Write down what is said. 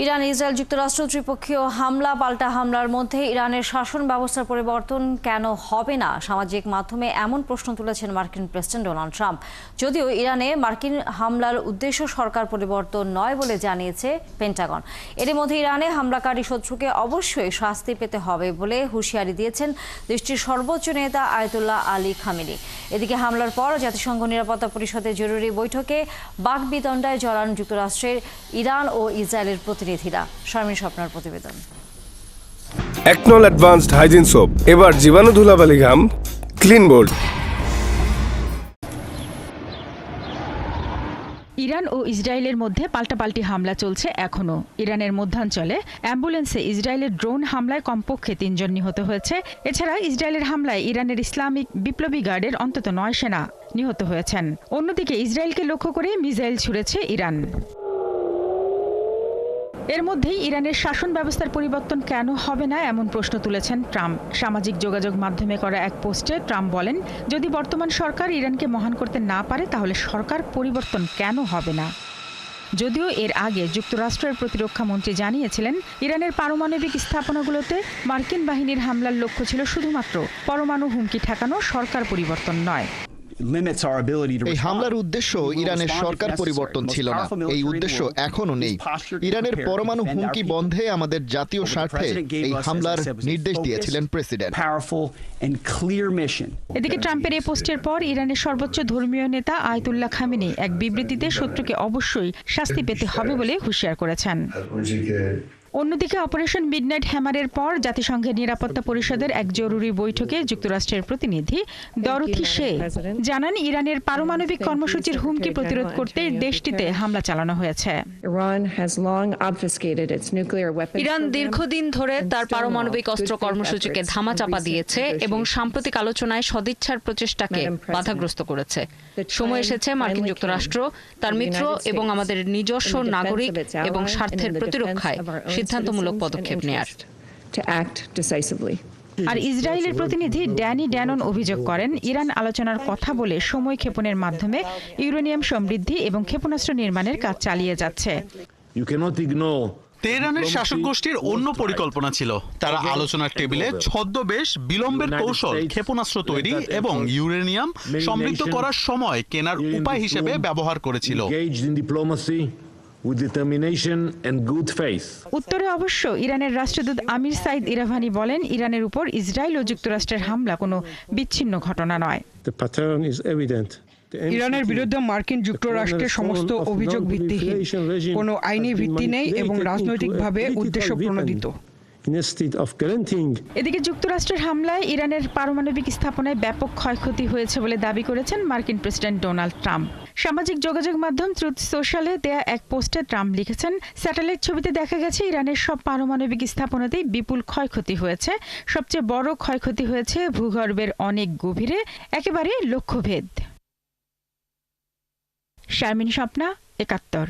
Iran Israel যুক্তরাষ্ট্র ত্রিপক্ষীয় হামলা, পাল্টা হামলার মধ্যে ইরানের শাসন ব্যবস্থার পরিবর্তন কেন হবে না? সামাজিক মাধ্যমে এমন প্রশ্ন তুলেছেন মার্কিন প্রেসিডেন্ট ডোনাল্ড ট্রাম্প। যদিও ইরানে মার্কিন হামলার উদ্দেশ্য সরকার পরিবর্তন নয় বলে জানিয়েছে পেন্টাগন। এর মধ্যে ইরানে হামলাকারী শত্রুকে অবশ্যই শাস্তি পেতে হবে বলে হুঁশিয়ারি দিয়েছেন দেশটির সর্বোচ্চ নেতা আয়তুল্লাহ আলী খামিনি। এদিকে হামলার পর জাতিসংঘ নিরাপত্তা পরিষদের জরুরি বৈঠকে বাকবিতণ্ডায় জড়ান যুক্তরাষ্ট্রের ইরান ও ইসরায়েলের প্রতিনিধিরা শারমিন স্বপ্নার প্রতিবেদন। একনল অ্যাডভান্সড হাইজিন সোপ এবার জীবাণু ধুলাবালি ঘাম ক্লিন বোল্ড ইরান ও ইসরায়েলের মধ্যে পাল্টাপাল্টি হামলা চলছে এখনও ইরানের মধ্যাঞ্চলে অ্যাম্বুলেন্সে ইসরায়েলের ড্রোন হামলায় কমপক্ষে তিনজন নিহত হয়েছে। এছাড়া ইসরায়েলের হামলায় ইরানের ইসলামিক বিপ্লবী গার্ডের অন্তত নয় সেনা নিহত হয়েছেন। অন্যদিকে ইসরায়েলকে লক্ষ্য করে মিসাইল ছুড়েছে ইরান। এর মধ্যেই ইরানের শাসন ব্যবস্থার পরিবর্তন কেন হবে না এমন প্রশ্ন তুলেছেন ট্রাম্প। সামাজিক যোগাযোগ মাধ্যমে করা এক পোস্টে ট্রাম্প বলেন, যদি বর্তমান সরকার ইরানকে মহান করতে না পারে, তাহলে সরকার পরিবর্তন কেন হবে না? যদিও এর আগে যুক্তরাষ্ট্রের প্রতিরক্ষা মন্ত্রী জানিয়েছিলেন, ইরানের পারমাণবিক স্থাপনাগুলোতে মার্কিন বাহিনীর হামলার লক্ষ্য ছিল শুধুমাত্র পরমাণু হুমকি ঠেকানো, সরকার পরিবর্তন নয়। এই হামলার উদ্দেশ্য ইরানের সরকার পরিবর্তন ছিল না। এই উদ্দেশ্য এখনও নেই। ইরানের পরমাণু হুমকি বন্ধে আমাদের জাতীয় স্বার্থে এই হামলার নির্দেশ দিয়েছিলেন প্রেসিডেন্ট। এদিকে ট্রাম্পের এই পোস্টের পর ইরানের সর্বোচ্চ ধর্মীয় নেতা আয়তুল্লাহ খামিনি এক বিবৃতিতে শত্রুকে অবশ্যই শাস্তি পেতে হবে বলে হুঁশিয়ার করেছেন। অন্যদিকে অপারেশন মিডনাইট হ্যামারের পর জাতিসংঘের নিরাপত্তা পরিষদের এক জরুরি বৈঠকে যুক্তরাষ্ট্রের প্রতিনিধি দরথি শে জানান ইরানের পারমাণবিক কর্মসূচির হুমকি প্রতিরোধ করতে দেশটিতে হামলা চালানো হয়েছে। ইরান দীর্ঘদিন ধরে তার পারমাণবিক অস্ত্র কর্মসূচিকে ধামাচাপা দিয়েছে এবং সাম্প্রতিক আলোচনায় সদিচ্ছার প্রচেষ্টাকে বাধাগ্রস্ত করেছে। সময় এসেছে মার্কিন যুক্তরাষ্ট্র তার মিত্র এবং আমাদের নিজস্ব নাগরিক এবং স্বার্থের প্রতিরক্ষায় সিদ্ধান্তমূলক পদক্ষেপ নেয়ার। আর ইসরায়েলের প্রতিনিধি ড্যানি ড্যানন অভিযোগ করেন ইরান আলোচনার কথা বলে সময় ক্ষেপণের মাধ্যমে ইউরেনিয়াম সমৃদ্ধি এবং ক্ষেপণাস্ত্র নির্মাণের কাজ চালিয়ে যাচ্ছে। তেহরানের শাসক গোষ্ঠীর অন্য পরিকল্পনা ছিল। তারা আলোচনার টেবিলে ছদ্মবেশ বিলম্বের কৌশল ক্ষেপণাস্ত্র তৈরি এবং ইউরেনিয়াম সমৃদ্ধ করার সময় কেনার উপায় হিসেবে ব্যবহার করেছিল। Engaged in diplomacy with determination and good faith. উত্তরে অবশ্য ইরানের রাষ্ট্রদূত আমির সাইদ ইরাভানি বলেন ইরানের উপর ইসরায়েল ও যুক্তরাষ্ট্রের হামলা কোনো বিচ্ছিন্ন ঘটনা নয় The pattern is evident. The ইরানের বিরুদ্ধে মার্কিন যুক্তরাষ্ট্রের সমস্ত অভিযোগ ভিত্তিহীন কোনো আইনি ভিত্তি নেই এবং রাজনৈতিকভাবে উদ্দেশ্য প্রণোদিত Instead of granting. এদিকে যুক্তরাষ্ট্রের হামলায় ইরানের পারমাণবিক স্থাপনায় ব্যাপক ক্ষয়ক্ষতি হয়েছে বলে দাবি করেছেন মার্কিন প্রেসিডেন্ট ডোনাল্ড ট্রাম্প। সামাজিক যোগাযোগ মাধ্যম ট্রুথ সোশ্যালে দেয়া এক পোস্টে ট্রাম্প লিখেছেন, স্যাটেলাইট ছবিতে দেখা গেছে ইরানের সব পারমাণবিক স্থাপনাতেই বিপুল ক্ষয়ক্ষতি হয়েছে। সবচেয়ে বড় ক্ষয়ক্ষতি হয়েছে ভূগর্ভের অনেক গভীরে, একেবারে লক্ষ্যভেদ। শারমিন স্বপ্না, একাত্তর।